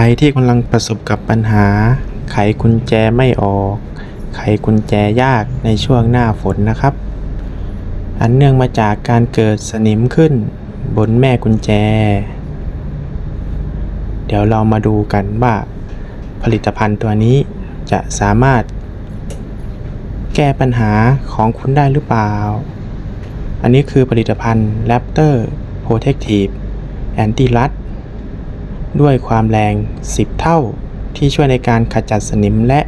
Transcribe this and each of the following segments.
รที่กำลังประสบกับปัญหา ไขกุญแจไม่ออก ไขกุญแจยากในช่วงหน้าฝนนะครับ อันเนื่องมาจากการเกิดสนิมขึ้น บนแม่กุญแจ เดี๋ยวเรามาดูกันว่า ผลิตภัณฑ์ตัวนี้จะสามารถ แก้ปัญหาของคุณได้หรือเปล่า อันนี้คือผลิตภัณฑ์ Raptor Protective Anti Rust ด้วยความแรง 10 เท่า ที่ช่วยในการขจัดสนิมและ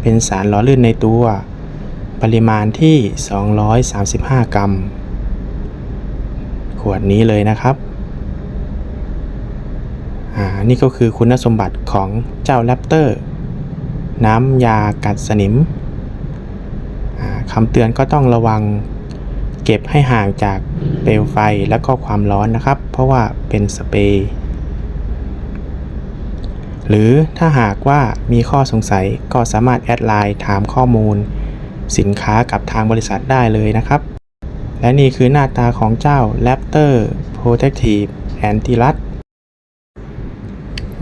เป็นสารหล่อลื่นในตัว ปริมาณที่ 235 กรัม ขวดนี้เลยนะครับอ่านี่ก็คือคุณสมบัติของเจ้าแรปเตอร์ น้ำยากัดสนิมอ่าคำเตือนก็ต้องระวังเก็บให้ห่างจากเปลวไฟและก็ความร้อนนะครับ เพราะว่าเป็นสเปรย์ หรือถ้าหากว่ามีข้อสงสัยก็สามารถแอดไลน์ถามข้อมูล สินค้ากับทางบริษัทได้เลยนะครับ และนี่คือหน้าตาของเจ้า Raptor Protective Anti Rust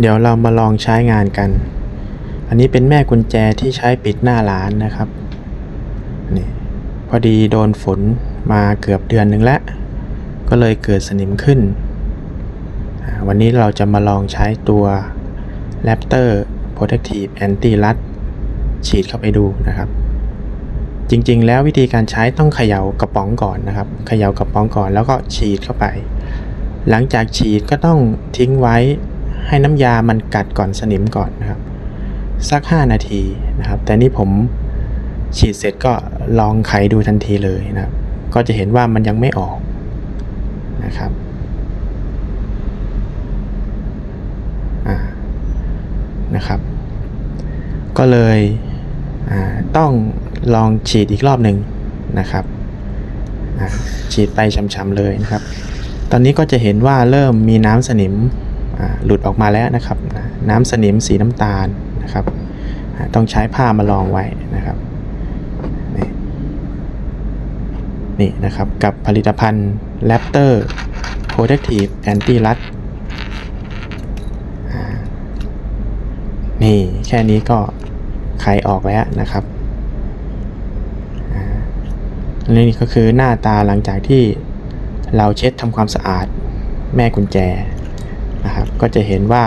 เดี๋ยวเรามาลองใช้งานกัน อันนี้เป็นแม่กุญแจที่ใช้ปิดหน้าร้านนะครับนี่พอดีโดนฝนมาเกือบเดือนหนึ่งแล้ว ก็เลยเกิดสนิมขึ้น วันนี้เราจะมาลองใช้ตัว Raptor Protective Anti Rust ฉีดเข้าไปดูนะครับ จริงๆ แล้ววิธีการใช้ต้องเขย่ากระป๋องก่อนนะครับเขย่ากระป๋องก่อนแล้วก็ฉีดเข้าไป หลังจากฉีดก็ต้องทิ้งไว้ให้น้ำยามันกัดก่อนสนิมก่อนนะครับ สัก 5 นาทีนะครับ แต่นี่ผมฉีดเสร็จก็ลองไขดูทันทีเลยนะครับ ก็จะเห็นว่ามันยังไม่ออกนะครับอ่า นะครับ ก็เลยต้องลองฉีดอีกรอบหนึ่งนะครับฉีดไปช้ำๆเลยนะครับ ตอนนี้ก็จะเห็นว่าเริ่มมีน้ำสนิมหลุดออกมาแล้วนะครับ น้ำสนิมสีน้ำตาลนะครับ ต้องใช้ผ้ามารองไว้นะครับนี่นี่นะครับกับผลิตภัณฑ์ Raptor Protective Anti Rust อ่า นี่แค่นี้ก็ไขออกแล้วนะครับอ่านี่ก็คือหน้าตาหลังจากที่เราเช็ดทำความสะอาดแม่กุญแจนะครับ ก็จะเห็นว่า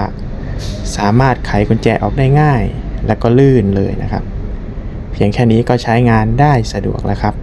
สามารถไขกุญแจออกได้ง่าย และก็ลื่นเลยนะครับ เพียงแค่นี้ก็ใช้งานได้สะดวกแล้วครับ